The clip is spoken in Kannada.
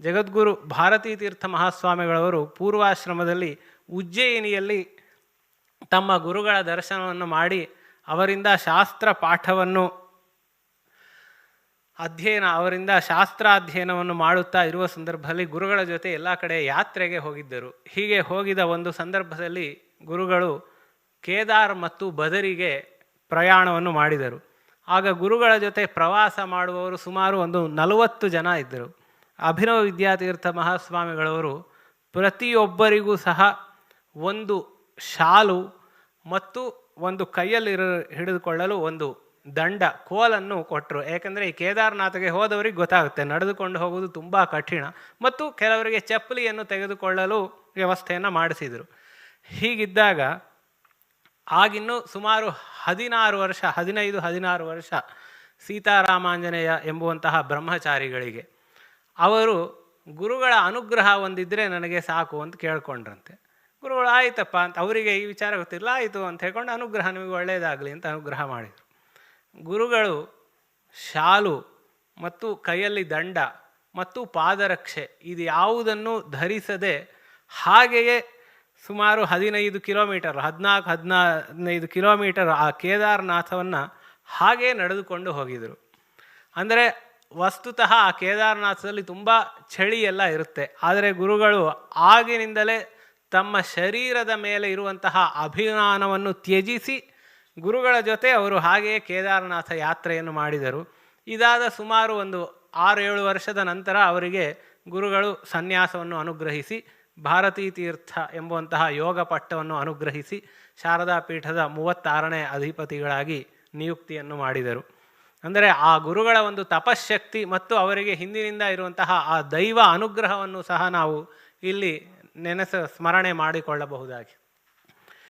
ಜಗದ್ಗುರು ಭಾರತೀ ತೀರ್ಥ ಮಹಾಸ್ವಾಮಿಗಳವರು ಪೂರ್ವಾಶ್ರಮದಲ್ಲಿ ಉಜ್ಜಯಿನಿಯಲ್ಲಿ ತಮ್ಮ ಗುರುಗಳ ದರ್ಶನವನ್ನು ಮಾಡಿ ಅವರಿಂದ ಶಾಸ್ತ್ರ ಪಾಠವನ್ನು, ಅಧ್ಯಯನ, ಅವರಿಂದ ಶಾಸ್ತ್ರಾಧ್ಯಯನವನ್ನು ಮಾಡುತ್ತಾ ಇರುವ ಸಂದರ್ಭದಲ್ಲಿ ಗುರುಗಳ ಜೊತೆ ಎಲ್ಲ ಕಡೆ ಯಾತ್ರೆಗೆ ಹೋಗಿದ್ದರು. ಹೀಗೆ ಹೋಗಿದ ಒಂದು ಸಂದರ್ಭದಲ್ಲಿ ಗುರುಗಳು ಕೇದಾರ್ ಮತ್ತು ಬದರಿಗೆ ಪ್ರಯಾಣವನ್ನು ಮಾಡಿದರು. ಆಗ ಗುರುಗಳ ಜೊತೆ ಪ್ರವಾಸ ಮಾಡುವವರು ಸುಮಾರು ಒಂದು ನಲವತ್ತು ಜನ ಇದ್ದರು. ಅಭಿನವ ವಿದ್ಯಾತೀರ್ಥ ಮಹಾಸ್ವಾಮಿಗಳವರು ಪ್ರತಿಯೊಬ್ಬರಿಗೂ ಸಹ ಒಂದು ಶಾಲು ಮತ್ತು ಒಂದು ಕೈಯಲ್ಲಿ ಹಿಡಿದುಕೊಳ್ಳಲು ಒಂದು ದಂಡ, ಕೋಲನ್ನು ಕೊಟ್ಟರು. ಏಕೆಂದರೆ ಈ ಕೇದಾರನಾಥಗೆ ಹೋದವರಿಗೆ ಗೊತ್ತಾಗುತ್ತೆ. ನಡೆದುಕೊಂಡು ಹೋಗುವುದು ತುಂಬ ಕಠಿಣ ಮತ್ತು ಕೆಲವರಿಗೆ ಚಪ್ಪಲಿಯನ್ನು ತೆಗೆದುಕೊಳ್ಳಲು ವ್ಯವಸ್ಥೆಯನ್ನು ಮಾಡಿಸಿದರು. ಹೀಗಿದ್ದಾಗ ಆಗಿನ್ನೂ ಸುಮಾರು ಹದಿನಾರು ವರ್ಷ, ಹದಿನೈದು, ಹದಿನಾರು ವರ್ಷ ಸೀತಾರಾಮಾಂಜನೇಯ ಎಂಬುವಂತಹ ಬ್ರಹ್ಮಚಾರಿಗಳಿಗೆ ಅವರು ಗುರುಗಳ ಅನುಗ್ರಹ ಒಂದಿದ್ದರೆ ನನಗೆ ಸಾಕು ಅಂತ ಕೇಳ್ಕೊಂಡ್ರಂತೆ. ಗುರುಗಳು ಆಯ್ತಪ್ಪ ಅಂತ ಅವರಿಗೆ ಈ ವಿಚಾರ ಗೊತ್ತಿಲ್ಲ, ಆಯಿತು ಅಂತ ಹೇಳ್ಕೊಂಡು ಅನುಗ್ರಹ ನಿಮಗೆ ಒಳ್ಳೆಯದಾಗಲಿ ಅಂತ ಅನುಗ್ರಹ ಮಾಡಿದರು. ಗುರುಗಳು ಶಾಲು ಮತ್ತು ಕೈಯಲ್ಲಿ ದಂಡ ಮತ್ತು ಪಾದರಕ್ಷೆ ಇದು ಯಾವುದನ್ನು ಧರಿಸದೆ ಹಾಗೆಯೇ ಸುಮಾರು ಹದಿನೈದು ಕಿಲೋಮೀಟರ್, ಹದಿನಾಲ್ಕು, ಹದಿನೈದು ಕಿಲೋಮೀಟರ್ ಆ ಕೇದಾರನಾಥವನ್ನು ಹಾಗೇ ನಡೆದುಕೊಂಡು ಹೋಗಿದರು. ಅಂದರೆ ವಸ್ತುತಃ ಕೇದಾರನಾಥದಲ್ಲಿ ತುಂಬ ಚಳಿ ಎಲ್ಲ ಇರುತ್ತೆ. ಆದರೆ ಗುರುಗಳು ಆಗಿನಿಂದಲೇ ತಮ್ಮ ಶರೀರದ ಮೇಲೆ ಇರುವಂತಹ ಅಭಿಮಾನವನ್ನು ತ್ಯಜಿಸಿ ಗುರುಗಳ ಜೊತೆ ಅವರು ಹಾಗೆಯೇ ಕೇದಾರನಾಥ ಯಾತ್ರೆಯನ್ನು ಮಾಡಿದರು. ಇದಾದ ಸುಮಾರು ಒಂದು ಆರು ಏಳು ವರ್ಷದ ನಂತರ ಅವರಿಗೆ ಗುರುಗಳು ಸನ್ಯಾಸವನ್ನು ಅನುಗ್ರಹಿಸಿ, ಭಾರತೀ ತೀರ್ಥ ಎಂಬುವಂತಹ ಯೋಗ ಪಟ್ಟವನ್ನು ಅನುಗ್ರಹಿಸಿ ಶಾರದಾ ಪೀಠದ ಮೂವತ್ತಾರನೇ ಅಧಿಪತಿಗಳಾಗಿ ನಿಯುಕ್ತಿಯನ್ನು ಮಾಡಿದರು. ಅಂದರೆ ಆ ಗುರುಗಳ ಒಂದು ತಪಶಕ್ತಿ ಮತ್ತು ಅವರಿಗೆ ಹಿಂದಿನಿಂದ ಇರುವಂತಹ ಆ ದೈವ ಅನುಗ್ರಹವನ್ನು ಸಹ ನಾವು ಇಲ್ಲಿ ನೆನೆಸ ಸ್ಮರಣೆ ಮಾಡಿಕೊಳ್ಳಬಹುದಾಗಿ.